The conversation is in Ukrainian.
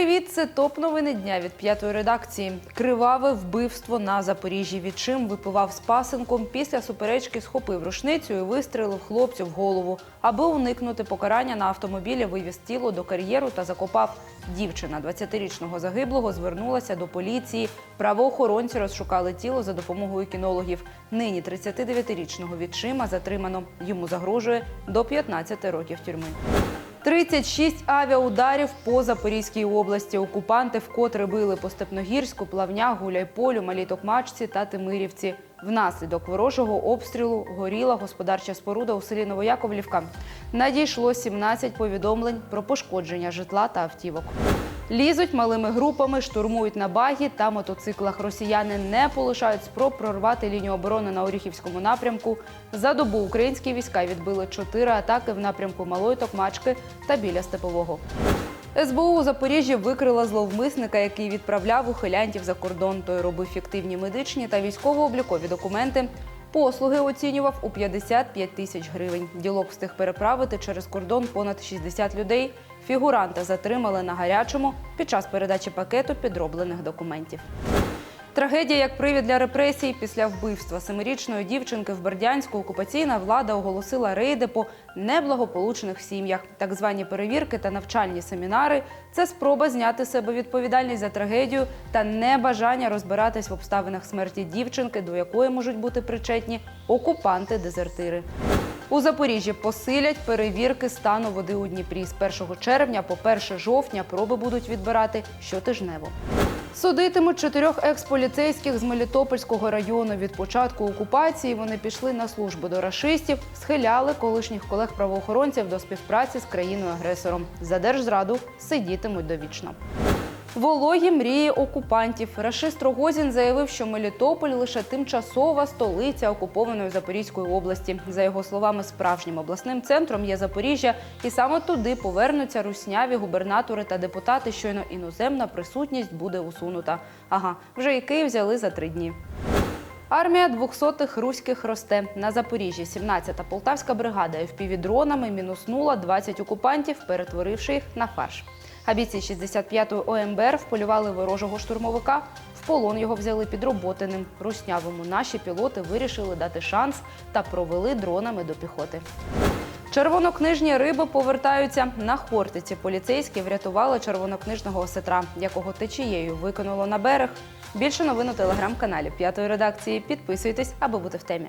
Привіт, це топ новини дня від п'ятої редакції. Криваве вбивство на Запоріжжі. Відчим випивав з пасенком. Після суперечки схопив рушницю і вистрелив хлопцю в голову. Аби уникнути покарання на автомобілі, вивіз тіло до кар'єру та закопав. Дівчина 20-річного загиблого звернулася до поліції. Правоохоронці розшукали тіло за допомогою кінологів. Нині 39-річного відчима затримано. Йому загрожує до 15 років тюрми. 36 авіаударів по Запорізькій області. Окупанти вкотре били по Степногірську, Плавня, Гуляйполю, Малітокмачці та Тимирівці. Внаслідок ворожого обстрілу горіла господарча споруда у селі Новояковлівка. Надійшло 17 повідомлень про пошкодження житла та автівок. Лізуть малими групами, штурмують на багі та мотоциклах. Росіяни не полишають спроб прорвати лінію оборони на Оріхівському напрямку. За добу українські війська відбили чотири атаки в напрямку Малої Токмачки та біля Степового. СБУ у Запоріжжі викрила зловмисника, який відправляв ухилянтів за кордон. Той робив фіктивні медичні та військово-облікові документи. Послуги оцінював у 55 тисяч гривень. Ділок встиг переправити через кордон понад 60 людей. Фігуранта затримали на гарячому під час передачі пакету підроблених документів. Трагедія як привід для репресій після вбивства семирічної дівчинки в Бердянську окупаційна влада оголосила рейди по неблагополучних сім'ях. Так звані перевірки та навчальні семінари це спроба зняти з себе відповідальність за трагедію та небажання розбиратись в обставинах смерті дівчинки, до якої можуть бути причетні окупанти-дезертири. У Запоріжжі посилять перевірки стану води у Дніпрі. З 1 червня по 1 жовтня проби будуть відбирати щотижнево. Судитимуть чотирьох експоліцейських з Мелітопольського району. Від початку окупації вони пішли на службу до рашистів, схиляли колишніх колег-правоохоронців до співпраці з країною-агресором. За держзраду сидітимуть довічно. Вологі мрії окупантів. Рашист Рогозін заявив, що Мелітополь лише тимчасова столиця окупованої Запорізької області. За його словами, справжнім обласним центром є Запоріжжя, і саме туди повернуться русняві губернатори та депутати. Щойно іноземна присутність буде усунута. Ага, вже і Київ взяли за три дні. Армія двохсотих руських росте. На Запоріжжі 17-та полтавська бригада FPV-дронами мінуснула 20 окупантів, перетворивши їх на фарш. А бійці 65-ї ОМБР вполювали ворожого штурмовика. В полон його взяли підроботаним. Руснявому наші пілоти вирішили дати шанс та провели дронами до піхоти. Червонокнижні риби повертаються на Хортиці. Поліцейські врятували червонокнижного осетра, якого течією викинуло на берег. Більше новин у телеграм-каналі п'ятої редакції. Підписуйтесь, аби бути в темі.